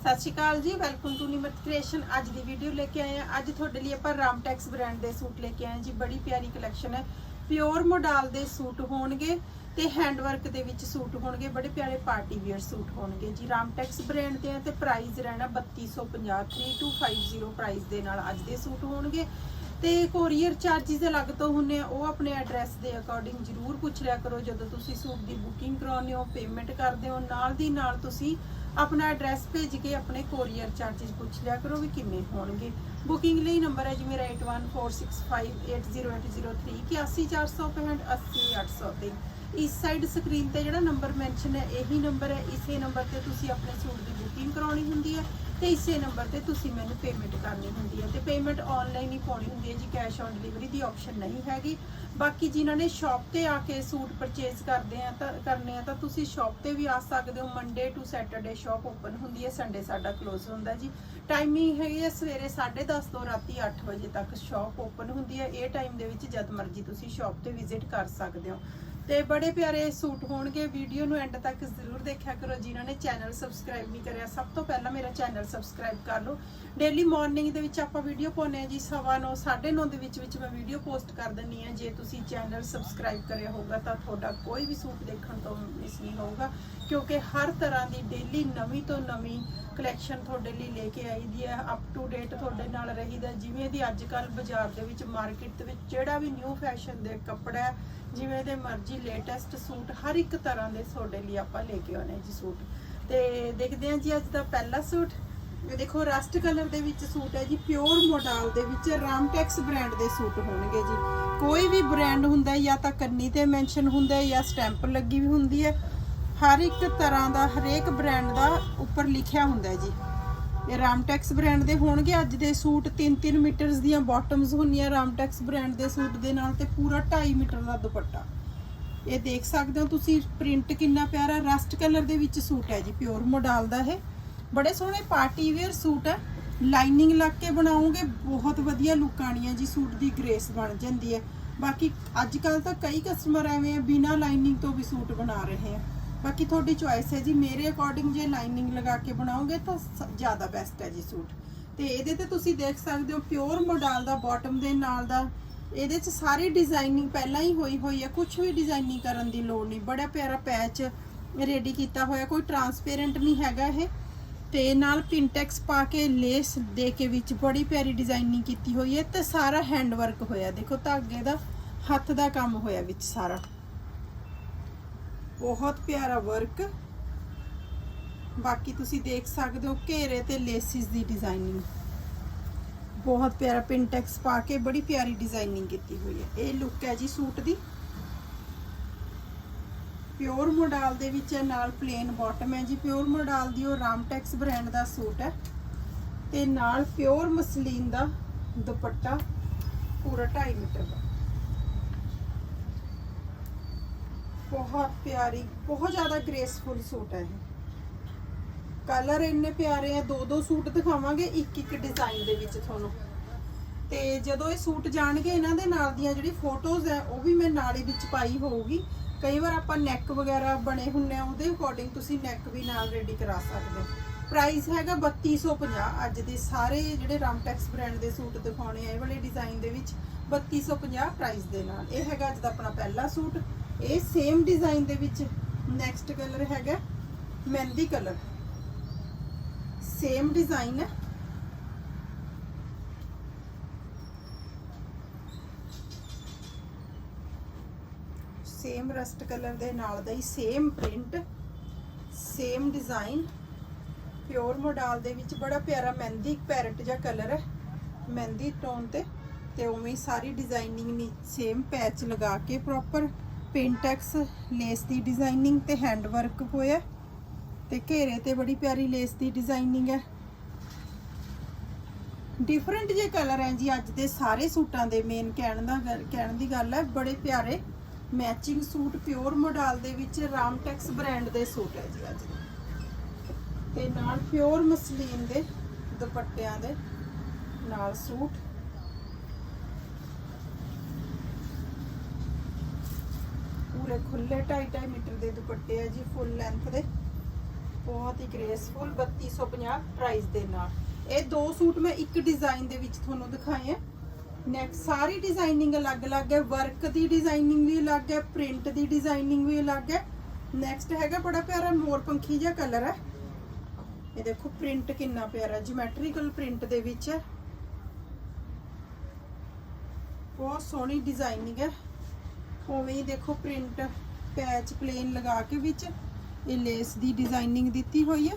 ਸਤਿ ਸ਼੍ਰੀ ਅਕਾਲ ਜੀ welcome to Nimrat creation ਅੱਜ ਦੀ ਵੀਡੀਓ ਲੈ ਕੇ ਆਏ ਹਾਂ। ਅੱਜ ਤੁਹਾਡੇ ਲਈ ਆਪਾਂ ਰਾਮਟੈਕਸ ਬ੍ਰਾਂਡ ਦੇ ਸੂਟ ਲੈ ਕੇ ਆਏ ਹਾਂ ਜੀ। ਬੜੀ ਪਿਆਰੀ ਕਲੈਕਸ਼ਨ ਹੈ। ਪਿਓਰ ਮੋਡਲ ਦੇ ਸੂਟ ਹੋਣਗੇ ਤੇ ਹੈਂਡਵਰਕ ਦੇ ਵਿੱਚ ਸੂਟ ਹੋਣਗੇ। ਬੜੇ ਪਿਆਰੇ ਪਾਰਟੀ ਵੇਅਰ ਸੂਟ ਹੋਣਗੇ ਜੀ। ਰਾਮਟੈਕਸ ਬ੍ਰਾਂਡ ਦੇ ਆ ਤੇ ਪ੍ਰਾਈਸ ਰਹਿਣਾ 3250 3250 ਪ੍ਰਾਈਸ ਦੇ ਨਾਲ ਅੱਜ ਦੇ ਸੂਟ ਹੋਣਗੇ। ਤੇ ਕੋਰੀਅਰ ਚਾਰजेस ਅਲੱਗ ਤੋਂ ਹੁੰਨੇ ਆ, ਉਹ ਆਪਣੇ ਐਡਰੈਸ ਦੇ ਅਕੋਰਡਿੰਗ ਜ਼ਰੂਰ ਪੁੱਛ ਲਿਆ ਕਰੋ, ਜਦੋਂ ਤੁਸੀਂ ਸੂਟ ਦੀ ਬੁਕਿੰਗ ਕਰਾਉਂਦੇ ਹੋ ਪੇਮੈਂਟ ਕਰਦੇ ਹੋ, ਨਾਲ ਦੀ ਨਾਲ ਤੁਸੀਂ ਆਪਣਾ ਐਡਰੈਸ ਭੇਜ ਕੇ ਆਪਣੇ ਕੋਰੀਅਰ ਚਾਰजेस ਪੁੱਛ ਲਿਆ ਕਰੋ ਵੀ ਕਿੰਨੇ ਹੋਣਗੇ। ਬੁਕਿੰਗ ਲਈ ਨੰਬਰ ਹੈ ਜੀ ਮੇਰਾ 8146580803 ਤੇ ਇਸ ਸਾਈਡ ਸਕਰੀਨ ਤੇ ਜਿਹੜਾ ਨੰਬਰ ਮੈਂਸ਼ਨ ਹੈ, ਇਹੀ ਨੰਬਰ ਹੈ, ਇਸੇ ਨੰਬਰ ਤੇ ਤੁਸੀਂ ਆਪਣੇ ਸੂਟ ਦੀ ਬੁਕਿੰਗ ਕਰਾਉਣੀ ਹੁੰਦੀ ਹੈ। ਤੇ ਇਸੇ ਨੰਬਰ ਤੇ ਤੁਸੀਂ ਮੈਨੂੰ ਪੇਮੈਂਟ ਕਰਨੀ ਹੁੰਦੀ ਹੈ ਤੇ ਪੇਮੈਂਟ ਆਨਲਾਈਨ ਹੀ ਪਾਉਣੀ ਹੁੰਦੀ ਹੈ ਜੀ ਕੈਸ਼ ਔਨ ਡਿਲੀਵਰੀ ਦੀ ਆਪਸ਼ਨ ਨਹੀਂ ਹੈਗੀ। ਬਾਕੀ ਜਿਨ੍ਹਾਂ ਨੇ ਸ਼ਾਪ ਤੇ ਆ ਕੇ ਸੂਟ ਪਰਚੇਸ ਕਰਦੇ ਆ ਤਾਂ, ਕਰਨੇ ਆ ਤਾਂ ਤੁਸੀਂ ਸ਼ਾਪ ਤੇ ਵੀ ਆ ਸਕਦੇ ਹੋ। Monday to Saturday shop open ਹੁੰਦੀ ਹੈ ਸੰਡੇ ਸਾਡਾ ਕਲੋਜ਼ ਹੁੰਦਾ ਜੀ। ਟਾਈਮਿੰਗ ਹੈਗੀ ਹੈ ਸਵੇਰੇ 10:30 ਤੋਂ ਰਾਤੀ 8 ਵਜੇ ਤੱਕ ਸ਼ਾਪ ਓਪਨ ਹੁੰਦੀ ਹੈ। ਇਹ ਟਾਈਮ ਦੇ ਵਿੱਚ ਜਦ ਮਰਜ਼ੀ ਤੁਸੀਂ ਸ਼ਾਪ ਤੇ ਵਿਜ਼ਿਟ ਕਰ ਸਕਦੇ ਹੋ। ਤੇ ਬੜੇ ਪਿਆਰੇ ਸੂਟ ਹੋਣਗੇ। ਵੀਡੀਓ ਨੂੰ ਐਂਡ ਤੱਕ ਜ਼ਰੂਰ ਦੇਖਿਆ ਕਰੋ। ਜਿਨ੍ਹਾਂ ਨੇ ਚੈਨਲ ਸਬਸਕ੍ਰਾਈਬ ਨਹੀਂ ਕਰਿਆ, ਸਭ ਤੋਂ ਪਹਿਲਾਂ ਮੇਰਾ ਚੈਨਲ ਸਬਸਕ੍ਰਾਈਬ ਕਰ ਲਓ। ਡੇਲੀ ਮਾਰਨਿੰਗ ਦੇ ਵਿੱਚ ਆਪਾਂ ਵੀਡੀਓ ਪਾਉਂਦੇ ਆ ਜੀ 9:30 9:30 ਦੇ ਵਿੱਚ ਵਿੱਚ ਮੈਂ ਵੀਡੀਓ ਪੋਸਟ ਕਰ ਦਿੰਨੀ ਆ ਜੇ ਤੁਸੀਂ ਚੈਨਲ ਸਬਸਕ੍ਰਾਈਬ ਕਰਿਆ ਹੋਊਗਾ ਤਾਂ ਤੁਹਾਡਾ ਕੋਈ ਵੀ ਸੂਟ ਦੇਖਣ ਤੋਂ ਮਿਸ ਨਹੀਂ ਹੋਊਗਾ, ਕਿਉਂਕਿ ਹਰ ਤਰ੍ਹਾਂ ਦੀ ਡੇਲੀ ਨਵੀਂ ਤੋਂ ਨਵੀਂ ਕਲੈਕਸ਼ਨ ਤੁਹਾਡੇ ਲਈ ਲੈ ਕੇ ਆਈ ਦੀ ਹੈ ਅਪ ਟੂ ਡੇਟ ਤੁਹਾਡੇ ਨਾਲ ਰਹੀਦਾ ਜਿਵੇਂ ਦੀ ਅੱਜ ਕੱਲ ਬਾਜ਼ਾਰ ਦੇ ਵਿੱਚ ਮਾਰਕੀਟ ਦੇ ਵਿੱਚ ਜਿਹੜਾ ਵੀ ਨਿਊ ਫੈਸ਼ਨ ਦੇ ਕੱਪੜਾ ਹੈ, ਜਿਵੇਂ ਦੇ ਮਰਜ਼ੀ ਲੇਟੈਸਟ ਸੂਟ ਹਰ ਇੱਕ ਤਰ੍ਹਾਂ ਦੇ ਤੁਹਾਡੇ ਲਈ ਆਪਾਂ ਲੈ ਕੇ ਆਉਣੇ ਜੀ ਸੂਟ। ਤੇ ਦੇਖਦੇ ਹਾਂ ਜੀ ਅੱਜ ਦਾ ਪਹਿਲਾ ਸੂਟ। ਇਹ ਦੇਖੋ ਰਸਟ ਕਲਰ ਦੇ ਵਿੱਚ ਸੂਟ ਹੈ ਜੀ ਪਿਓਰ ਮੋਡਲ ਦੇ ਵਿੱਚ ਰਾਮਟੈਕਸ ਬ੍ਰਾਂਡ ਦੇ ਸੂਟ ਹੋਣਗੇ ਜੀ। ਕੋਈ ਵੀ ਬ੍ਰਾਂਡ ਹੁੰਦਾ ਜਾਂ ਤਾਂ ਕੰਨੀ ਤੇ ਮੈਂਸ਼ਨ ਹੁੰਦਾ ਜਾਂ ਸਟੈਂਪ ਲੱਗੀ ਵੀ ਹੁੰਦੀ ਹੈ ਹਰ ਇੱਕ ਤਰ੍ਹਾਂ ਦਾ, ਹਰੇਕ ਬ੍ਰਾਂਡ ਦਾ ਉੱਪਰ ਲਿਖਿਆ ਹੁੰਦਾ ਜੀ। ਇਹ ਰਾਮਟੈਕਸ ਬ੍ਰਾਂਡ ਦੇ ਹੋਣਗੇ, ਅੱਜ ਦੇ ਸੂਟ 3-3 ਮੀਟਰਸ ਦੀਆਂ ਬਾਟਮਸ ਹੁੰਦੀਆਂ ਰਾਮਟੈਕਸ ਬ੍ਰਾਂਡ ਦੇ ਸੂਟ ਦੇ ਨਾਲ ਤੇ ਪੂਰਾ 2.5 ਮੀਟਰ ਦਾ ਦੁਪੱਟਾ। ਇਹ ਦੇਖ ਸਕਦੇ ਹੋ ਤੁਸੀਂ ਪ੍ਰਿੰਟ ਕਿੰਨਾ ਪਿਆਰਾ ਰਸਟ ਕਲਰ ਦੇ ਵਿੱਚ ਸੂਟ ਹੈ ਜੀ ਪਿਓਰ ਮੋਡਲ ਦਾ ਇਹ। ਬੜੇ ਸੋਹਣੇ ਪਾਰਟੀ ਵੇਅਰ ਸੂਟ ਹੈ। ਲਾਈਨਿੰਗ ਲੱਗ ਕੇ ਬਣਾਉਂਗੇ ਬਹੁਤ ਵਧੀਆ ਲੁੱਕ ਆਣੀ ਹੈ ਜੀ, ਸੂਟ ਦੀ ਗ੍ਰੇਸ ਬਣ ਜਾਂਦੀ ਹੈ। ਬਾਕੀ ਅੱਜ ਕੱਲ ਤਾਂ ਕਈ ਕਸਟਮਰ ਐਵੇਂ ਆ, ਬਿਨਾ ਲਾਈਨਿੰਗ ਤੋਂ ਵੀ ਸੂਟ ਬਣਾ ਰਹੇ ਆ। ਬਾਕੀ ਤੁਹਾਡੀ ਚੁਆਇਸ ਹੈ ਜੀ। ਮੇਰੇ ਅਕੋਰਡਿੰਗ ਜੇ ਲਾਈਨਿੰਗ ਲਗਾ ਕੇ ਬਣਾਓਗੇ ਤਾਂ ਸ- ਜ਼ਿਆਦਾ ਬੈਸਟ ਹੈ ਜੀ ਸੂਟ। ਤੇ ਇਹਦੇ ਤੇ ਤੁਸੀਂ ਦੇਖ ਸਕਦੇ ਹੋ ਪਿਓਰ ਮੋਡਲ ਦਾ ਬਾਟਮ ਦੇ ਨਾਲ ਦਾ। ਇਹਦੇ 'ਚ ਸਾਰੀ ਡਿਜ਼ਾਈਨਿੰਗ ਪਹਿਲਾਂ ਹੀ ਹੋਈ ਹੋਈ ਹੈ। ਕੁਝ ਵੀ ਡਿਜ਼ਾਈਨਿੰਗ ਕਰਨ ਦੀ ਲੋੜ ਨਹੀਂ। ਬੜਾ ਪਿਆਰਾ ਪੈਚ ਰੈਡੀ ਕੀਤਾ ਹੋਇਆ। ਕੋਈ ਟਰਾਂਸਪੇਰੈਂਟ ਨਹੀਂ ਹੈਗਾ ਇਹ। ਤੇ ਨਾਲ ਪਿੰਟੈਕਸ ਪਾ ਕੇ ਲੇਸ ਦੇ ਕੇ ਵਿੱਚ ਬੜੀ ਪਿਆਰੀ ਡਿਜ਼ਾਈਨਿੰਗ ਕੀਤੀ ਹੋਈ ਹੈ। ਤੇ ਸਾਰਾ ਹੈਂਡ ਵਰਕ ਹੋਇਆ। ਦੇਖੋ ਧਾਗੇ ਦਾ, ਹੱਥ ਦਾ ਕੰਮ ਹੋਇਆ ਵਿੱਚ ਸਾਰਾ। ਬਹੁਤ ਪਿਆਰਾ ਵਰਕ। ਬਾਕੀ ਤੁਸੀਂ ਦੇਖ ਸਕਦੇ ਹੋ ਘੇਰੇ ਤੇ ਲੇਸਿਸ ਦੀ ਡਿਜ਼ਾਈਨਿੰਗ ਬਹੁਤ ਪਿਆਰਾ ਪਿੰਟੈਕਸ ਪਾ ਕੇ ਬੜੀ ਪਿਆਰੀ ਡਿਜ਼ਾਈਨਿੰਗ ਕੀਤੀ ਹੋਈ ਹੈ। ਇਹ ਲੁੱਕ ਹੈ ਜੀ ਸੂਟ ਦੀ। ਪਿਓਰ ਮੋਡਲ ਦੇ ਵਿੱਚ ਹੈ, ਨਾਲ ਪਲੇਨ ਬਾਟਮ ਹੈ ਜੀ। ਪਿਓਰ ਮੋਡਲ ਦੀ ਉਹ ਰਾਮਟੈਕਸ ਬ੍ਰਾਂਡ ਦਾ ਸੂਟ ਹੈ। ਤੇ ਨਾਲ ਪਿਓਰ ਮਸਲੀਨ ਦਾ ਦੁਪੱਟਾ ਪੂਰਾ 2.5 ਮੀਟਰ ਦਾ। ਬਹੁਤ ਪਿਆਰੀ, ਬਹੁਤ ਜ਼ਿਆਦਾ ਗ੍ਰੇਸਫੁਲ ਸੂਟ ਹੈ ਇਹ। ਕਲਰ ਇੰਨੇ ਪਿਆਰੇ ਆ ਦੋ ਦੋ ਸੂਟ ਦਿਖਾਵਾਂਗੇ ਇੱਕ ਇੱਕ ਡਿਜ਼ਾਈਨ ਦੇ ਵਿੱਚ ਤੁਹਾਨੂੰ। ਤੇ ਜਦੋਂ ਇਹ ਸੂਟ ਜਾਣਗੇ ਇਹਨਾਂ ਦੇ ਨਾਲ ਦੀਆਂ ਜਿਹੜੀ ਫੋਟੋਜ਼ ਹੈ, ਉਹ ਵੀ ਮੈਂ ਨਾਲ ਹੀ ਵਿੱਚ ਪਾਈ ਹੋਊਗੀ। ਕਈ ਵਾਰ ਆਪਾਂ ਨੈਕ ਵਗੈਰਾ ਬਣੇ ਹੁੰਨੇ ਆ, ਉਹਦੇ ਅਕੋਰਡਿੰਗ ਤੁਸੀਂ ਨੈਕ ਵੀ ਨਾਲ ਰੈਡੀ ਕਰਾ ਸਕਦੇ ਹੋ। ਪ੍ਰਾਈਸ ਹੈਗਾ 3250 ਅੱਜ ਦੇ ਸਾਰੇ ਜਿਹੜੇ ਰਾਮਟੈਕਸ ਬ੍ਰਾਂਡ ਦੇ ਸੂਟ ਦਿਖਾਉਣੇ ਆ, ਇਹ ਵਾਲੇ ਡਿਜ਼ਾਈਨ ਦੇ ਵਿੱਚ 3250 ਪ੍ਰਾਈਸ ਦੇ ਨਾਲ। ਇਹ ਹੈਗਾ ਅੱਜ ਦਾ ਆਪਣਾ ਪਹਿਲਾ ਸੂਟ ਇਹ ਸੇਮ ਡਿਜ਼ਾਈਨ ਦੇ ਵਿੱਚ ਨੈਕਸਟ ਕਲਰ ਹੈਗਾ, ਮਹਿੰਦੀ ਕਲਰ ਸੇਮ ਡਿਜ਼ਾਈਨ ਹੈ। ਸੇਮ ਰਸਟ ਕਲਰ ਦੇ ਨਾਲ ਦਾ ਹੀ same print same design pure model ਦੇ ਵਿੱਚ ਬੜਾ ਪਿਆਰਾ ਮਹਿੰਦੀ ਪੈਰਟ ਜਿਹਾ ਕਲਰ ਹੈ। ਮਹਿੰਦੀ ਟੋਨ ਤੇ ਤੇ ਉਵੇਂ ਸਾਰੀ ਡਿਜ਼ਾਈਨਿੰਗ ਨੀ ਸੇਮ ਪੈਚ ਲਗਾ ਕੇ ਪ੍ਰੋਪਰ ਪਿੰਟੈਕਸ ਲੇਸ ਦੀ ਡਿਜ਼ਾਈਨਿੰਗ ਤੇ ਹੈਂਡ ਵਰਕ ਹੋਇਆ ਤੇ ਘੇਰੇ ਤੇ ਬੜੀ ਪਿਆਰੀ ਲੇਸ ਦੀ ਡਿਜ਼ਾਈਨਿੰਗ ਹੈ। ਡਿਫਰੈਂਟ ਜੇ ਕਲਰ ਹੈ ਜੀ, ਅੱਜ ਦੇ ਸਾਰੇ ਸੂਟਾਂ ਦੇ ਮੇਨ ਕਹਿਣ ਦਾ ਗੱਲ- ਕਹਿਣ ਦੀ ਗੱਲ ਹੈ, ਬੜੇ ਪਿਆਰੇ ਮੈਚਿੰਗ ਸੂਟ ਪਿਓਰ ਮੋਡਲ ਦੇ ਵਿੱਚ ਰਾਮਟੈਕਸ ਬ੍ਰਾਂਡ ਦੇ ਸੂਟ ਹੈ ਜੀ ਅੱਜ ਦੇ। ਤੇ ਨਾਲ ਪਿਓਰ ਮਸਲੀਨ ਦੇ ਦੁਪੱਟਿਆਂ ਦੇ ਨਾਲ ਸੂਟ। ਪੂਰੇ ਖੁੱਲੇ 2.5 ਮੀਟਰ ਦੇ ਦੁਪੱਟੇ ਆ ਜੀ ਫੁੱਲ ਲੈਂਥ ਦੇ। ਬਹੁਤ ਹੀ ਗ੍ਰੇਸਫੁਲ 3250 ਪ੍ਰਾਈਸ ਦੇ ਨਾਲ। ਇਹ ਦੋ ਸੂਟ ਮੈਂ ਇੱਕ ਡਿਜ਼ਾਈਨ ਦੇ ਵਿੱਚ ਤੁਹਾਨੂੰ ਦਿਖਾਏ ਆ। ਨੈਕਸਟ ਸਾਰੀ ਡਿਜ਼ਾਈਨਿੰਗ ਅਲੱਗ-ਅਲੱਗ ਹੈ ਵਰਕ ਦੀ ਡਿਜ਼ਾਈਨਿੰਗ ਵੀ ਅਲੱਗ ਹੈ ਪ੍ਰਿੰਟ ਦੀ ਡਿਜ਼ਾਈਨਿੰਗ ਵੀ ਅਲੱਗ ਹੈ। ਨੈਕਸਟ ਹੈਗਾ ਬੜਾ ਪਿਆਰਾ ਮੋਰ ਪੰਖੀ ਜਿਹਾ ਕਲਰ ਹੈ। ਇਹ ਦੇਖੋ ਪ੍ਰਿੰਟ ਕਿੰਨਾ ਪਿਆਰਾ ਜਿਓਮੈਟ੍ਰੀਕਲ ਪ੍ਰਿੰਟ ਦੇ ਵਿੱਚ ਹੈ। ਬਹੁਤ ਸੋਹਣੀ ਡਿਜ਼ਾਈਨਿੰਗ ਹੈ। ਉਵੇਂ ਹੀ ਦੇਖੋ ਪ੍ਰਿੰਟ ਪੈਚ ਪਲੇਨ ਲਗਾ ਕੇ ਵਿੱਚ ਇਹ ਲੇਸ ਦੀ ਡਿਜ਼ਾਈਨਿੰਗ ਦਿੱਤੀ ਹੋਈ ਹੈ।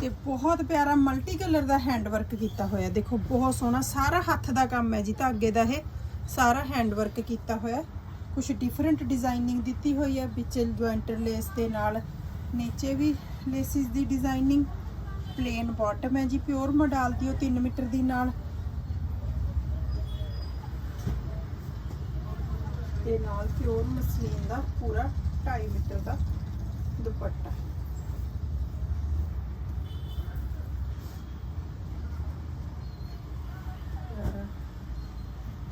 ਤੇ ਬਹੁਤ ਪਿਆਰਾ ਮਲਟੀ ਕਲਰ ਦਾ ਹੈਂਡਵਰਕ ਕੀਤਾ ਹੋਇਆ ਦੇਖੋ ਬਹੁਤ ਸੋਹਣਾ, ਸਾਰਾ ਹੱਥ ਦਾ ਕੰਮ ਹੈ ਜੀ ਧਾਗੇ ਦਾ ਇਹ। ਸਾਰਾ ਹੈਂਡਵਰਕ ਕੀਤਾ ਹੋਇਆ ਕੁਝ ਡਿਫਰੈਂਟ ਡਿਜ਼ਾਈਨਿੰਗ ਦਿੱਤੀ ਹੋਈ ਹੈ। ਵਿੱਚ ਜੁਆਇੰਟਰ ਲੇਸ ਦੇ ਨਾਲ, ਨੀਚੇ ਵੀ ਲੇਸਿਸ ਦੀ ਡਿਜ਼ਾਈਨਿੰਗ ਪਲੇਨ ਬਾਟਮ ਹੈ ਜੀ ਪਿਓਰ ਮਡਾਲ ਦੀ, ਉਹ 3 ਮੀਟਰ ਦੀ ਨਾਲ। ਤੇ ਨਾਲ ਪਿਓਰ ਮਸਲੀਨ ਦਾ ਪੂਰਾ 2.5 ਮੀਟਰ ਦਾ ਦੁਪੱਟਾ। ਪਿਆਰਾ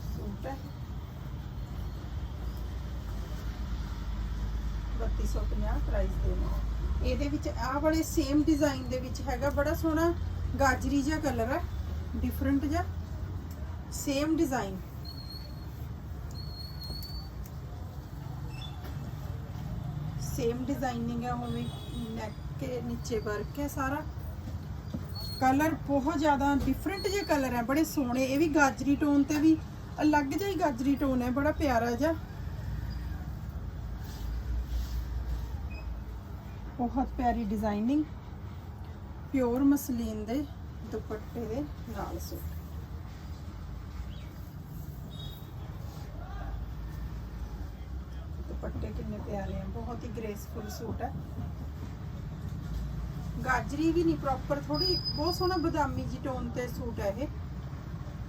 ਸੂਟ ਹੈ। 3250 ਪ੍ਰਾਈਸ ਦੇ ਨਾਲ ਇਹਦੇ ਵਿੱਚ ਆਹ ਵਾਲੇ ਸੇਮ ਡਿਜ਼ਾਈਨ ਦੇ ਵਿੱਚ ਹੈਗਾ ਬੜਾ ਸੋਹਣਾ ਗਾਜਰੀ ਜਿਹਾ ਕਲਰ ਹੈ ਡਿਫਰੈਂਟ ਜਿਹਾ। ਸੇਮ ਡਿਜ਼ਾਈਨ ਸੇਮ ਡਿਜ਼ਾਈਨਿੰਗ ਹੈ, ਉਵੇਂ ਨੈਕ ਕੇ ਨੀਚੇ ਵਰਕ ਹੈ ਸਾਰਾ। ਕਲਰ ਬਹੁਤ ਜ਼ਿਆਦਾ ਡਿਫਰੈਂਟ ਜਿਹੇ ਕਲਰ ਹੈ, ਬੜੇ ਸੋਹਣੇ। ਇਹ ਵੀ ਗਾਜਰੀ ਟੋਨ ਤੇ ਵੀ ਅਲੱਗ ਜਿਹਾ ਹੀ ਗਾਜਰੀ ਟੋਨ ਹੈ, ਬੜਾ ਪਿਆਰਾ ਜਿਹਾ। ਬਹੁਤ ਪਿਆਰੀ ਡਿਜ਼ਾਈਨਿੰਗ ਪਿਓਰ ਮਸਲੀਨ ਦੇ ਦੁਪੱਟੇ ਦੇ ਨਾਲ ਸੂਟ ਦੁਪੱਟੇ ਕਿੰਨੇ ਪਿਆਰੇ ਆ, ਬਹੁਤ ਹੀ ਗ੍ਰੇਸਫੁਲ ਸੂਟ ਹੈ ਗਾਜਰੀ ਵੀ ਨਹੀਂ ਪ੍ਰੋਪਰ ਥੋੜੀ ਬਹੁਤ ਸੋਹਣਾ ਬਦਾਮੀ ਜੀ ਟੋਨ ਤੇ ਸੂਟ ਹੈ ਇਹ।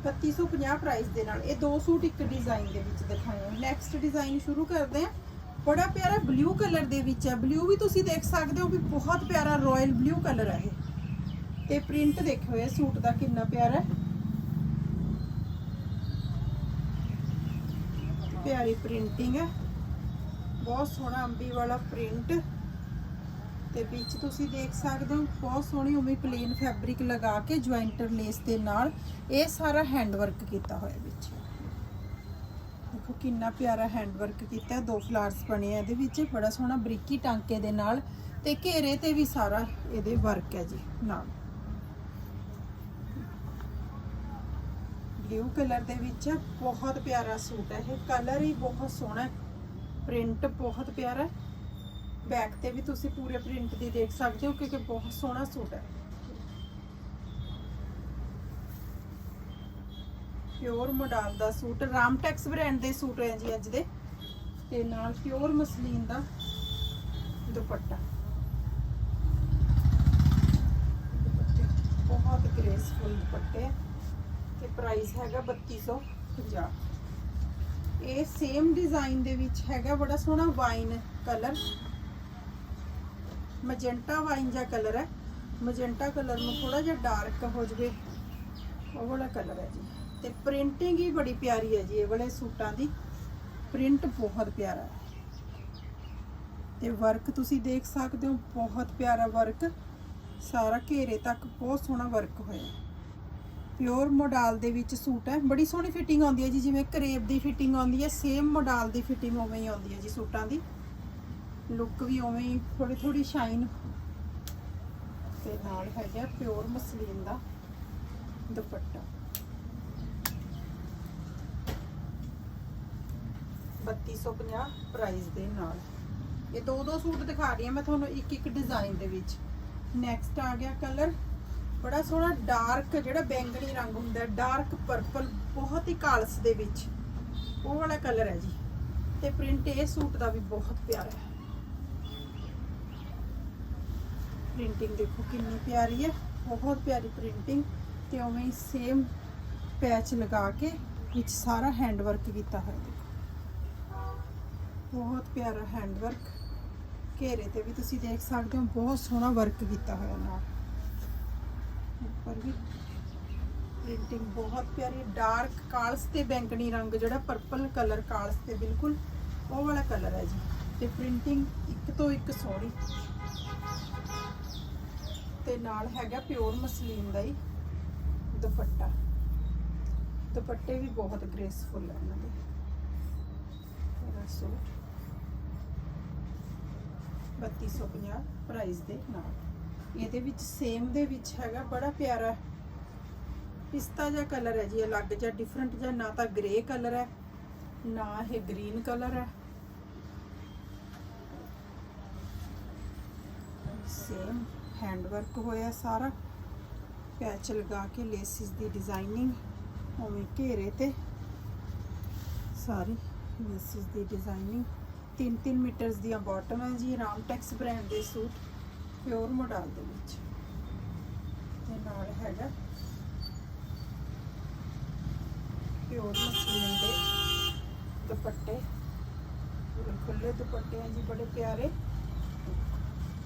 3250 ਪ੍ਰਾਈਸ ਦੇ ਨਾਲ, ਇਹ ਦੋ ਸੂਟ ਇੱਕ ਡਿਜ਼ਾਈਨ ਦੇ ਵਿੱਚ ਦਿਖਾਏ ਆ। ਨੈਕਸਟ ਡਿਜ਼ਾਈਨ ਸ਼ੁਰੂ ਕਰਦੇ ਆ। ਬੜਾ ਪਿਆਰਾ ਬਲੂ ਕਲਰ ਦੇ ਵਿੱਚ ਹੈ ਬਲੂ ਵੀ ਤੁਸੀਂ ਦੇਖ ਸਕਦੇ ਹੋ ਵੀ ਬਹੁਤ ਪਿਆਰਾ ਰਾਇਲ ਬਲੂ ਕਲਰ ਹੈ ਇਹ। ਤੇ ਪ੍ਰਿੰਟ ਦੇਖਿਓ ਇਹ ਸੂਟ ਦਾ ਕਿੰਨਾ ਪਿਆਰਾ। ਹੈ ਪਿਆਰੀ ਪ੍ਰਿੰਟਿੰਗ ਹੈ ਬਹੁਤ ਸੋਹਣਾ ਅੰਬੀ ਵਾਲਾ ਪ੍ਰਿੰਟ ਤੇ ਵਿੱਚ ਤੁਸੀਂ ਦੇਖ ਸਕਦੇ ਹੋ, ਬਹੁਤ ਸੋਹਣੀ ਉਵੇਂ ਪਲੇਨ ਫੈਬਰਿਕ ਲਗਾ ਕੇ ਜੁਆਇੰਟਰ ਲੇਸ ਦੇ ਨਾਲ ਇਹ ਸਾਰਾ ਹੈਂਡ ਵਰਕ ਕੀਤਾ ਹੋਇਆ ਵਿੱਚ। ਦੇਖੋ ਕਿੰਨਾ ਪਿਆਰਾ ਹੈਂਡ ਵਰਕ ਕੀਤਾ, ਦੋ ਫਲਾਰਸ ਬਣੇ ਆ ਇਹਦੇ ਵਿੱਚ, ਬੜਾ ਸੋਹਣਾ ਬਰੀਕੀ ਟਾਂਕੇ ਦੇ ਨਾਲ ਤੇ ਘੇਰੇ ਤੇ ਵੀ ਸਾਰਾ ਇਹਦੇ ਵਰਕ ਹੈ ਜੀ, ਨਾਲ। ਬਲੂ ਕਲਰ ਦੇ ਵਿੱਚ ਬਹੁਤ ਪਿਆਰਾ ਸੂਟ ਹੈ, ਇਹ ਕਲਰ ਹੀ ਬਹੁਤ ਸੋਹਣਾ ਹੈ। ਪ੍ਰਿੰਟ ਬਹੁਤ ਪਿਆਰਾ ਹੈ। ਬੈਕ ਤੇ ਵੀ ਤੁਸੀਂ ਪੂਰੇ ਪ੍ਰਿੰਟ ਦੀ ਦੇਖ ਸਕਦੇ ਹੋ ਕਿਉਂਕਿ ਬਹੁਤ ਸੋਹਣਾ ਸੂਟ ਹੈ। ਪਿਓਰ ਮੋਡਲ ਦਾ ਸੂਟ ਰਾਮਟੈਕਸ ਬ੍ਰਾਂਡ ਦੇ ਸੂਟ ਹੈ ਜੀ ਅੱਜ ਦੇ। ਤੇ ਨਾਲ ਪਿਓਰ ਮਸਲੀਨ ਦਾ ਦੁਪੱਟਾ। ਦੁਪੱਟੇ ਬਹੁਤ ਗ੍ਰੇਸਫੁਲ ਦੁਪੱਟੇ ਹੈ। ਤੇ ਪ੍ਰਾਈਸ ਹੈਗਾ 3250 ਇਹ ਸੇਮ ਡਿਜ਼ਾਈਨ ਦੇ ਵਿੱਚ ਹੈਗਾ, ਬੜਾ ਸੋਹਣਾ ਵਾਈਨ ਕਲਰ ਮਜੈਂਟਾ ਵਾਈਨ ਜਿਹਾ ਕਲਰ ਹੈ। ਮਜੈਂਟਾ ਕਲਰ ਨੂੰ ਥੋੜਾ ਜਿਹਾ ਡਾਰਕ ਹੋ ਜਵੇ। ਉਹ ਵਾਲਾ ਕਲਰ ਹੈ ਜੀ। ਤੇ ਪ੍ਰਿੰਟਿੰਗ ਹੀ ਬੜੀ ਪਿਆਰੀ ਹੈ ਜੀ, ਇਹ ਵਾਲੇ ਸੂਟਾਂ ਦੀ। ਪ੍ਰਿੰਟ ਬਹੁਤ ਪਿਆਰਾ ਹੈ। ਤੇ ਵਰਕ ਤੁਸੀਂ ਦੇਖ ਸਕਦੇ ਹੋ, ਬਹੁਤ ਪਿਆਰਾ ਵਰਕ ਸਾਰਾ ਘੇਰੇ ਤੱਕ ਬਹੁਤ ਸੋਹਣਾ ਵਰਕ ਹੋਇਆ। ਹੈ ਪਿਓਰ ਮੋਡਲ ਦੇ ਵਿੱਚ ਸੂਟ ਹੈ। ਬੜੀ ਸੋਹਣੀ ਫਿਟਿੰਗ ਆਉਂਦੀ ਹੈ ਜੀ, ਜਿਵੇਂ ਕਰੇਬ ਦੀ ਫਿਟਿੰਗ ਆਉਂਦੀ ਹੈ ਸੇਮ ਮੋਡਲ ਦੀ ਫਿਟਿੰਗ ਉਵੇਂ ਹੀ ਆਉਂਦੀ ਹੈ ਜੀ ਸੂਟਾਂ ਦੀ। ਲੁੱਕ ਵੀ ਉਵੇਂ ਹੀ ਥੋੜੀ ਥੋੜੀ ਸ਼ਾਈਨ ਤੇ ਨਾਲ ਹੈਗਾ ਪਿਓਰ ਮਸਲੀਨ ਦਾ ਦੁਪੱਟਾ। 3250 ਪ੍ਰਾਈਸ ਦੇ ਨਾਲ। ਇਹ ਦੋ ਦੋ ਸੂਟ ਦਿਖਾ ਰਹੀ ਹਾਂ ਮੈਂ ਤੁਹਾਨੂੰ ਇੱਕ ਇੱਕ ਡਿਜ਼ਾਈਨ ਦੇ ਵਿੱਚ। ਨੈਕਸਟ ਆ ਗਿਆ ਕਲਰ ਬੜਾ ਸੋਹਣਾ ਡਾਰਕ ਜਿਹੜਾ ਬੈਂਗਣੀ ਰੰਗ ਹੁੰਦਾ ਡਾਰਕ ਪਰਪਲ ਬਹੁਤ ਹੀ ਕਾਲਸ ਦੇ ਵਿੱਚ। ਉਹ ਵਾਲਾ ਕਲਰ ਹੈ ਜੀ। ਤੇ ਪ੍ਰਿੰਟ ਇਹ ਸੂਟ ਦਾ ਵੀ ਬਹੁਤ ਪਿਆਰਾ ਹੈ। ਪ੍ਰਿੰਟਿੰਗ ਦੇਖੋ ਕਿੰਨੀ ਪਿਆਰੀ ਹੈ। ਬਹੁਤ ਪਿਆਰੀ ਪ੍ਰਿੰਟਿੰਗ ਤੇ ਉਵੇਂ ਹੀ ਸੇਮ ਪੈਚ ਲਗਾ ਕੇ ਵਿੱਚ ਸਾਰਾ ਹੈਂਡ ਵਰਕ ਕੀਤਾ ਹੋਇਆ ਦੇਖੋ। ਬਹੁਤ ਪਿਆਰਾ ਹੈਂਡ ਵਰਕ ਘੇਰੇ ਤੇ ਵੀ ਤੁਸੀਂ ਦੇਖ ਸਕਦੇ ਹੋ, ਬਹੁਤ ਸੋਹਣਾ ਵਰਕ ਕੀਤਾ ਹੋਇਆ ਨਾਲ। ਉੱਪਰ ਵੀ ਪ੍ਰਿੰਟਿੰਗ ਬਹੁਤ ਪਿਆਰੀ ਡਾਰਕ ਕਾਲਸ ਤੇ ਬੈਂਗਣੀ ਰੰਗ ਜਿਹੜਾ ਪਰਪਲ ਕਲਰ ਕਾਲਸ ਤੇ ਬਿਲਕੁਲ, ਉਹ ਵਾਲਾ ਕਲਰ ਹੈ ਜੀ। ਤੇ ਪ੍ਰਿੰਟਿੰਗ ਇੱਕ ਤੋਂ ਇੱਕ ਸੋਹਣੀ। ਤੇ ਨਾਲ ਹੈਗਾ ਪਿਓਰ ਮਸਲੀਨ ਦਾ ਹੀ ਦੁਪੱਟਾ। ਦੁਪੱਟੇ ਵੀ ਬਹੁਤ ਗ੍ਰੇਸਫੁਲ ਹੈ ਇਹਨਾਂ ਦੇ। ਮੇਰਾ ਸੂਟ। 3250 ਪ੍ਰਾਈਸ ਦੇ ਨਾਲ। ਇਹਦੇ ਵਿੱਚ ਸੇਮ ਦੇ ਵਿੱਚ ਹੈਗਾ, ਬੜਾ ਪਿਆਰਾ। ਪਿਸਤਾ ਜਿਹਾ ਕਲਰ ਹੈ ਜੀ ਅਲੱਗ ਜਿਹਾ ਡਿਫਰੈਂਟ ਜਿਹਾ, ਨਾ ਤਾਂ ਗ੍ਰੇ ਕਲਰ ਹੈ, ਨਾ ਇਹ ਗ੍ਰੀਨ ਕਲਰ ਹੈ। ਸੇਮ ਹੈਂਡ ਵਰਕ ਹੋਇਆ ਸਾਰਾ। ਪੈਚ ਲਗਾ ਕੇ ਲੇਸਿਸ ਦੀ ਡਿਜ਼ਾਈਨਿੰਗ ਉਵੇਂ ਘੇਰੇ ਤੇ ਸਾਰੀ ਲੇਸਿਸ ਦੀ ਡਿਜ਼ਾਈਨਿੰਗ 3-3 ਮੀਟਰਸ ਦੀਆਂ ਬਾਟਮ ਹੈ ਜੀ ਰਾਮਟੈਕਸ ਬ੍ਰਾਂਡ ਦੇ ਸੂਟ। ਪਿਓਰ ਮੋਡਲ ਦੇ ਵਿੱਚ। ਤੇ ਨਾਲ ਹੈਗਾ ਪਿਓਰ ਮਸਲੀਨ ਦੇ ਦੁਪੱਟੇ। ਪੂਰੇ ਖੁੱਲੇ ਦੁਪੱਟੇ ਹੈ ਜੀ, ਬੜੇ ਪਿਆਰੇ।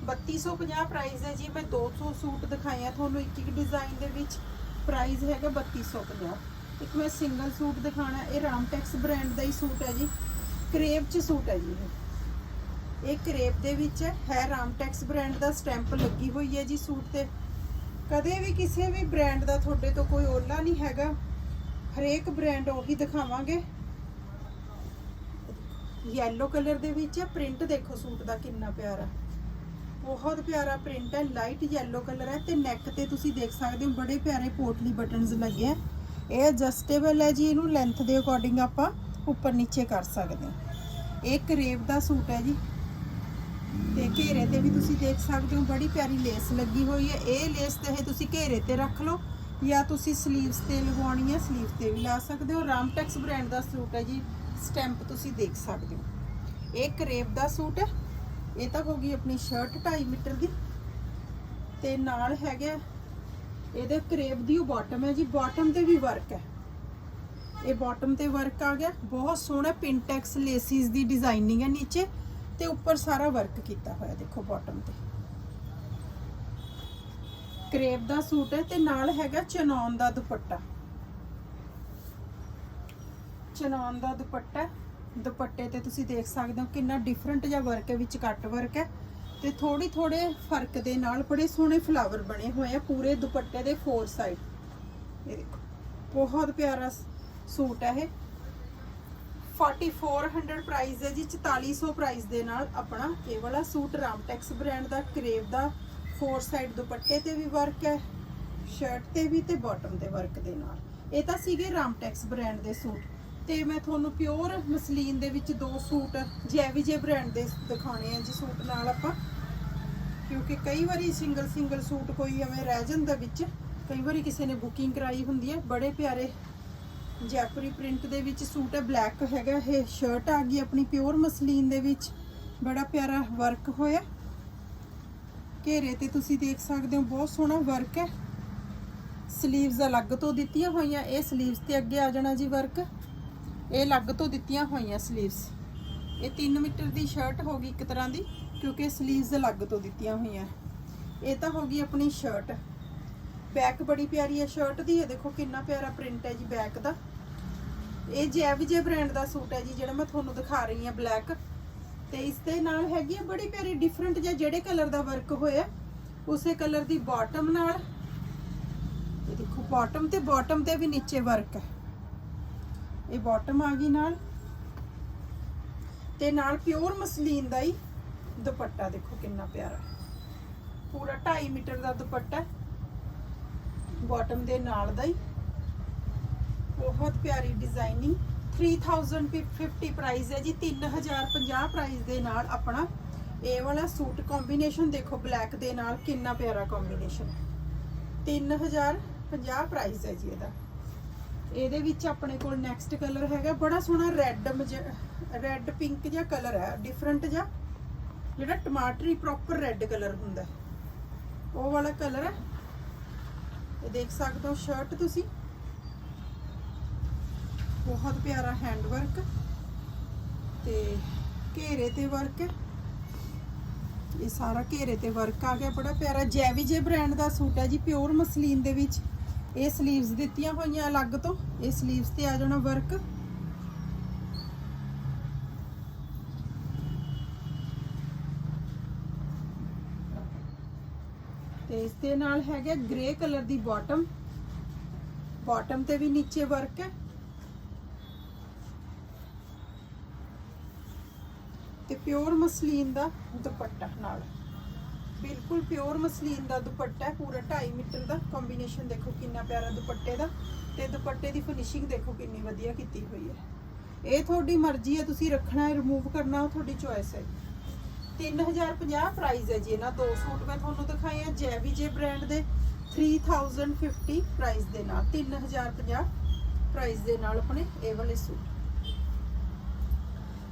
3250 ਪ੍ਰਾਈਸ ਹੈ ਜੀ, ਮੈਂ 200 ਸੂਟ ਦਿਖਾਏ ਆ ਤੁਹਾਨੂੰ, ਇੱਕ ਇੱਕ ਡਿਜ਼ਾਈਨ ਦੇ ਵਿੱਚ ਪ੍ਰਾਈਸ ਹੈਗਾ 3250 ਇੱਕ ਮੈਂ ਸਿੰਗਲ ਸੂਟ ਦਿਖਾਣਾ ਇਹ ਰਾਮਟੈਕਸ ਬ੍ਰਾਂਡ ਦਾ ਹੀ ਸੂਟ ਹੈ ਜੀ। ਕਰੇਪ ਚ ਸੂਟ ਹੈ ਜੀ ਇਹ। ਇਹ ਕਰੇਪ ਦੇ ਵਿੱਚ ਹੈ। ਹੈ ਰਾਮਟੈਕਸ ਬ੍ਰਾਂਡ ਦਾ ਸਟੈਂਪ ਲੱਗੀ ਹੋਈ ਹੈ ਜੀ ਸੂਟ ਤੇ। ਕਦੇ ਵੀ ਕਿਸੇ ਵੀ ਬ੍ਰਾਂਡ ਦਾ ਤੁਹਾਡੇ ਤੋਂ ਕੋਈ ਓਲਾ ਨਹੀਂ ਹੈਗਾ। ਹਰੇਕ ਬ੍ਰਾਂਡ ਉਹੀ ਦਿਖਾਵਾਂਗੇ। ਯੈਲੋ ਕਲਰ ਦੇ ਵਿੱਚ ਪ੍ਰਿੰਟ ਦੇਖੋ ਸੂਟ ਦਾ ਕਿੰਨਾ ਪਿਆਰਾ। ਬਹੁਤ ਪਿਆਰਾ ਪ੍ਰਿੰਟ ਹੈ। ਲਾਈਟ ਯੈਲੋ ਕਲਰ ਹੈ ਤੇ ਨੈਕ ਤੇ ਤੁਸੀਂ ਦੇਖ ਸਕਦੇ ਹੋ ਬੜੇ ਪਿਆਰੇ ਪੋਟਲੀ ਬਟਨਸ ਲੱਗੇ ਆ ਇਹ ਐਡਜਸਟੇਬਲ ਹੈ ਜੀ, ਇਹਨੂੰ ਲੈਂਥ ਦੇ ਅਕੋਰਡਿੰਗ ਆਪਾਂ ਉੱਪਰ ਨੀਚੇ ਕਰ ਸਕਦੇ ਹਾਂ। ਇਹ ਕਰੇਬ ਦਾ ਸੂਟ ਹੈ ਜੀ। ਤੇ ਘੇਰੇ ਤੇ ਵੀ ਤੁਸੀਂ ਦੇਖ ਸਕਦੇ ਹੋ, ਬੜੀ ਪਿਆਰੀ ਲੇਸ ਲੱਗੀ ਹੋਈ ਹੈ। ਇਹ ਲੇਸ ਤੇ ਇਹ ਤੁਸੀਂ ਘੇਰੇ ਤੇ ਰੱਖ ਲਓ ਜਾਂ ਤੁਸੀਂ 슬ੀਵਸ ਤੇ ਲਗਾਉਣੀ ਹੈ 슬ੀਵ ਤੇ ਵੀ ਲਾ ਸਕਦੇ ਹੋ। ਰਾਮਟੈਕਸ ਬ੍ਰਾਂਡ ਦਾ ਸੂਟ ਹੈ ਜੀ ਸਟੈਂਪ ਤੁਸੀਂ ਦੇਖ ਸਕਦੇ ਹੋ। ਇਹ ਕਰੇਵ ਦਾ ਸੂਟ ਹੈ। ਇਹ ਤਾਂ ਹੋ ਗਈ ਆਪਣੀ ਸ਼ਰਟ 2.5 ਮੀਟਰ ਦੀ। ਤੇ ਨਾਲ ਹੈਗਾ ਇਹਦੇ ਕਰੇਵ ਦੀ ਉਹ ਬਾਟਮ ਹੈ ਜੀ। ਬਾਟਮ ਤੇ ਵੀ ਵਰਕ ਹੈ। ਇਹ ਬਾਟਮ ਤੇ ਵਰਕ ਆ ਗਿਆ। ਬਹੁਤ ਸੋਹਣਾ ਪਿੰਟੈਕਸ ਲੇਸਿਸ ਦੀ ਡਿਜ਼ਾਈਨਿੰਗ ਹੈ ਨੀਚੇ। ਤੇ ਉੱਪਰ ਸਾਰਾ ਵਰਕ ਕੀਤਾ ਹੋਇਆ ਦੇਖੋ ਬਾਟਮ ਤੇ। ਕਰੇਵ ਦਾ ਸੂਟ ਹੈ ਤੇ ਨਾਲ ਹੈਗਾ ਚਨੌਨ ਦਾ ਦੁਪੱਟਾ। ਚਨੌਨ ਦਾ ਦੁਪੱਟਾ ਦੁਪੱਟੇ ਤੇ ਤੁਸੀਂ ਦੇਖ ਸਕਦੇ ਹੋ ਕਿੰਨਾ ਡਿਫਰੈਂਟ ਜਿਹਾ ਵਰਕ ਹੈ, ਵਿੱਚ ਕੱਟ ਵਰਕ ਹੈ। ਤੇ ਥੋੜੀ ਥੋੜੇ ਫ਼ਰਕ ਦੇ ਨਾਲ ਬੜੇ ਸੋਹਣੇ ਫਲਾਵਰ ਬਣੇ ਹੋਏ ਆ ਪੂਰੇ ਦੁਪੱਟੇ ਦੇ ਫੋਰ ਸਾਈਡ ਇਹ ਦੇਖੋ, ਬਹੁਤ ਪਿਆਰਾ ਸੂਟ ਹੈ ਇਹ। 4400 ਪ੍ਰਾਈਸ ਹੈ ਜੀ 4400 ਪ੍ਰਾਈਸ ਦੇ ਨਾਲ ਆਪਣਾ ਇਹ ਵਾਲਾ ਸੂਟ ਰਾਮਟੈਕਸ ਬ੍ਰਾਂਡ ਦਾ, ਕਰੇਵ ਦਾ ਫੋਰ ਸਾਈਡ ਦੁਪੱਟੇ ਤੇ ਵੀ ਵਰਕ ਹੈ ਸ਼ਰਟ ਤੇ ਵੀ ਤੇ ਬਾਟਮ ਤੇ ਵਰਕ ਦੇ ਨਾਲ। ਇਹ ਤਾਂ ਸੀਗੇ ਰਾਮਟੈਕਸ ਬ੍ਰਾਂਡ ਦੇ ਸੂਟ। ਤੇ ਮੈਂ ਤੁਹਾਨੂੰ ਪਿਓਰ ਮਸਲੀਨ ਦੇ ਵਿੱਚ ਦੋ ਸੂਟ ਜੈਵੀਜੇ ਬ੍ਰਾਂਡ ਦੇ ਦਿਖਾਣੇ ਆ ਜੀ ਸੂਟ ਨਾਲ ਆਪਾਂ। ਕਿਉਂਕਿ ਕਈ ਵਾਰੀ ਸਿੰਗਲ ਸਿੰਗਲ ਸੂਟ ਕੋਈ ਐਵੇਂ ਰਹਿ ਜਾਂਦਾ ਵਿੱਚ, ਕਈ ਵਾਰੀ ਕਿਸੇ ਨੇ ਬੁਕਿੰਗ ਕਰਾਈ ਹੁੰਦੀ ਹੈ, ਬੜੇ ਪਿਆਰੇ ਜੈਪਰੀ ਪ੍ਰਿੰਟ ਦੇ ਵਿੱਚ ਸੂਟ ਹੈ, ਬਲੈਕ ਹੈਗਾ, ਇਹ ਸ਼ਰਟ ਆ ਗਈ ਆਪਣੀ ਪਿਓਰ ਮਸਲੀਨ ਦੇ ਵਿੱਚ। ਬੜਾ ਪਿਆਰਾ ਵਰਕ ਹੋਇਆ। ਘੇਰੇ ਤੇ ਤੁਸੀਂ ਦੇਖ ਸਕਦੇ ਹੋ, ਬਹੁਤ ਸੋਹਣਾ ਵਰਕ ਹੈ। ਸਲੀਵਸ ਅਲੱਗ ਤੋਂ ਦਿੱਤੀਆਂ ਹੋਈਆਂ, ਇਹ ਸਲੀਵਸ ਤੇ ਅੱਗੇ ਆ ਜਾਣਾ ਜੀ ਵਰਕ ਇਹ ਅਲੱਗ ਤੋਂ ਦਿੱਤੀਆਂ ਹੋਈਆਂ ਸਲੀਵਸ ਇਹ 3 ਮੀਟਰ ਦੀ ਸ਼ਰਟ ਹੋ ਗਈ ਇੱਕ ਤਰ੍ਹਾਂ ਦੀ, ਕਿਉਂਕਿ ਸਲੀਵਸ ਅਲੱਗ ਤੋਂ ਦਿੱਤੀਆਂ ਹੋਈਆਂ। ਇਹ ਤਾਂ ਹੋ ਗਈ ਆਪਣੀ ਸ਼ਰਟ ਬੈਕ ਬੜੀ ਪਿਆਰੀ ਹੈ ਸ਼ਰਟ ਦੀ, ਇਹ ਦੇਖੋ ਕਿੰਨਾ ਪਿਆਰਾ ਪ੍ਰਿੰਟ ਹੈ ਜੀ ਬੈਕ ਦਾ। ਇਹ ਜੈਵਜੇ ਬ੍ਰਾਂਡ ਦਾ ਸੂਟ ਹੈ ਜੀ, ਜਿਹੜਾ ਮੈਂ ਤੁਹਾਨੂੰ ਦਿਖਾ ਰਹੀ ਹਾਂ ਬਲੈਕ ਤੇ ਇਸ ਦੇ ਨਾਲ ਹੈਗੀ ਹੈ ਬੜੀ ਪਿਆਰੀ ਡਿਫਰੈਂਟ ਜਿਹਾ ਜਿਹੜੇ ਕਲਰ ਦਾ ਵਰਕ ਹੋਇਆ ਉਸੇ ਕਲਰ ਦੀ ਬਾਟਮ ਨਾਲ। ਇਹ ਦੇਖੋ ਬਾਟਮ ਤੇ ਬਾਟਮ ਤੇ ਵੀ ਨੀਚੇ ਵਰਕ ਹੈ। ਇਹ ਬਾਟਮ ਆ ਗਈ ਨਾਲ। ਤੇ ਨਾਲ ਪਿਓਰ ਮਸਲੀਨ ਦਾ ਹੀ ਦੁਪੱਟਾ ਦੇਖੋ ਕਿੰਨਾ ਪਿਆਰਾ ਪੂਰਾ 2.5 ਮੀਟਰ ਦਾ ਦੁਪੱਟਾ ਬਾਟਮ ਦੇ ਨਾਲ ਦਾ ਹੀ। ਬਹੁਤ ਪਿਆਰੀ ਡਿਜ਼ਾਈਨਿੰਗ 3050 ਪ੍ਰਾਈਸ ਹੈ ਜੀ 3050 ਪ੍ਰਾਈਸ ਦੇ ਨਾਲ ਆਪਣਾ ਇਹ ਵਾਲਾ ਸੂਟ ਕੰਬੀਨੇਸ਼ਨ ਦੇਖੋ ਬਲੈਕ ਦੇ ਨਾਲ ਕਿੰਨਾ ਪਿਆਰਾ ਕੰਬੀਨੇਸ਼ਨ ਹੈ 3050 ਪ੍ਰਾਈਸ ਹੈ ਜੀ ਇਹਦਾ। ਇਹਦੇ ਵਿੱਚ ਆਪਣੇ ਕੋਲ ਨੈਕਸਟ ਕਲਰ ਹੈਗਾ, ਬੜਾ ਸੋਹਣਾ ਰੈੱਡ ਰੈੱਡ ਪਿੰਕ ਜਿਹਾ ਕਲਰ ਹੈ ਡਿਫਰੈਂਟ ਜਿਹਾ। ਜਿਹੜਾ ਟਮਾਟਰੀ ਪ੍ਰੋਪਰ ਰੈੱਡ ਕਲਰ ਹੁੰਦਾ ਉਹ ਵਾਲਾ ਕਲਰ ਹੈ। ਇਹ ਦੇਖ ਸਕਦੇ ਹੋ ਸ਼ਰਟ ਤੁਸੀਂ। ਬਹੁਤ ਪਿਆਰਾ ਹੈਂਡ ਵਰਕ ਤੇ ਘੇਰੇ ਤੇ ਵਰਕ ਇਹ ਸਾਰਾ ਘੇਰੇ ਤੇ ਵਰਕ ਆ ਗਿਆ, ਬੜਾ ਪਿਆਰਾ। ਜੈਵੀਜੇ ਬ੍ਰਾਂਡ ਦਾ ਸੂਟ ਹੈ ਜੀ ਪਿਓਰ ਮਸਲੀਨ ਦੇ ਵਿੱਚ। ਇਹ 슬ੀਵਸ ਦਿੱਤੀਆਂ ਹੋਈਆਂ ਅਲੱਗ ਤੋਂ। ਇਹ 슬ੀਵਸ ਤੇ ਆ ਜਾਣਾ ਵਰਕ ਤੇ ਇਸ ਦੇ ਨਾਲ ਹੈਗਾ ਗ੍ਰੇ ਕਲਰ ਦੀ ਬਾਟਮ ਬਾਟਮ ਤੇ ਵੀ ਨੀਚੇ ਵਰਕ ਹੈ। ਤੇ ਪਿਓਰ ਮਸਲੀਨ ਦਾ ਦੁਪੱਟਾ ਨਾਲ। ਬਿਲਕੁਲ ਪਿਓਰ ਮਸਲੀਨ ਦਾ ਦੁਪੱਟਾ ਹੈ, ਪੂਰਾ 2.5 ਮੀਟਰ ਦਾ ਕੰਬੀਨੇਸ਼ਨ ਦੇਖੋ ਕਿੰਨਾ ਪਿਆਰਾ ਦੁਪੱਟੇ ਦਾ ਤੇ ਦੁਪੱਟੇ ਦੀ ਫਿਨਿਸ਼ਿੰਗ ਦੇਖੋ ਕਿੰਨੀ ਵਧੀਆ ਕੀਤੀ ਹੋਈ ਹੈ। ਇਹ ਤੁਹਾਡੀ ਮਰਜ਼ੀ ਹੈ, ਤੁਸੀਂ ਰੱਖਣਾ ਹੈ ਰਿਮੂਵ ਕਰਨਾ, ਉਹ ਤੁਹਾਡੀ ਚੋਇਸ ਹੈ। 3050 ਪ੍ਰਾਈਸ ਹੈ ਜੀ ਇਹਨਾਂ ਦੋ ਸੂਟ, ਮੈਂ ਤੁਹਾਨੂੰ ਦਿਖਾਏ ਆ ਜੈਵੀ ਜੇ ਬ੍ਰਾਂਡ ਦੇ 3050 ਪ੍ਰਾਈਸ ਦੇ ਨਾਲ 3050 ਪ੍ਰਾਈਸ ਦੇ ਨਾਲ ਆਪਣੇ ਇਹ ਵਾਲੇ ਸੂਟ।